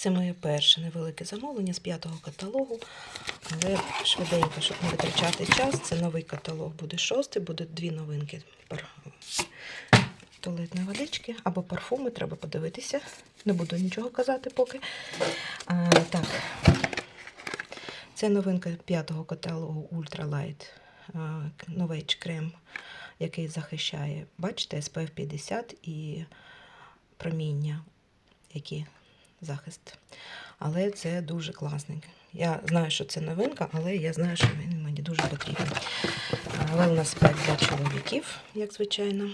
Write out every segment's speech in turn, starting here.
Це моє перше невелике замовлення з п'ятого каталогу. Але швиденько, щоб не витрачати час. Це новий каталог буде шостий, буде дві новинки. Туалетної водички або парфуми, треба подивитися. Не буду нічого казати поки. А, так. Це новинка п'ятого каталогу Ultralight Novage крем, який захищає, бачите, SPF 50 і проміння, які захист. Але це дуже класний. Я знаю, що це новинка, але я знаю, що він мені дуже потрібен. Wellness Pack для чоловіків, як звичайно.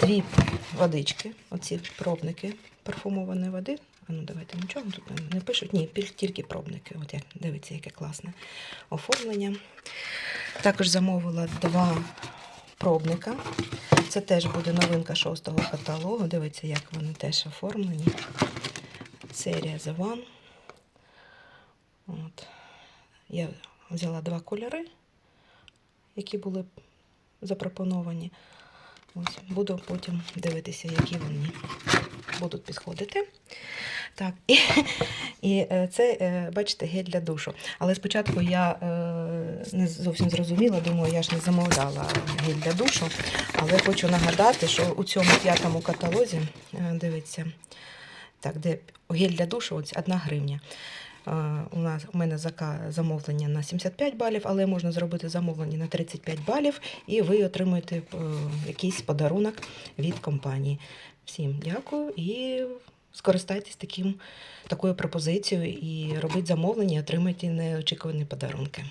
Дві водички, оці пробники парфумованої води. А ну давайте нічого тут не пишуть. Ні, тільки пробники. От як дивіться, яке класне оформлення. Також замовила два пробника. Це теж буде новинка шостого каталогу. Дивіться, як вони теж оформлені. Серія The One. От. Я взяла два кольори, які були запропоновані. Ось, буду потім дивитися, які вони будуть підходити. Так, і, і е, це, е, бачите, гель для душу. Але спочатку я е, не зовсім зрозуміла, думаю, я ж не замовляла гель для душу. Але хочу нагадати, що у цьому п'ятому каталозі, е, дивіться, так, де гель для душу, ось 1 гривня. Е, У нас у мене замовлення на 75 балів, але можна зробити замовлення на 35 балів, і ви отримуєте е, якийсь подарунок від компанії. Всім дякую і скористайтесь таким, такою пропозицією і робіть замовлення, і отримайте неочікувані подарунки.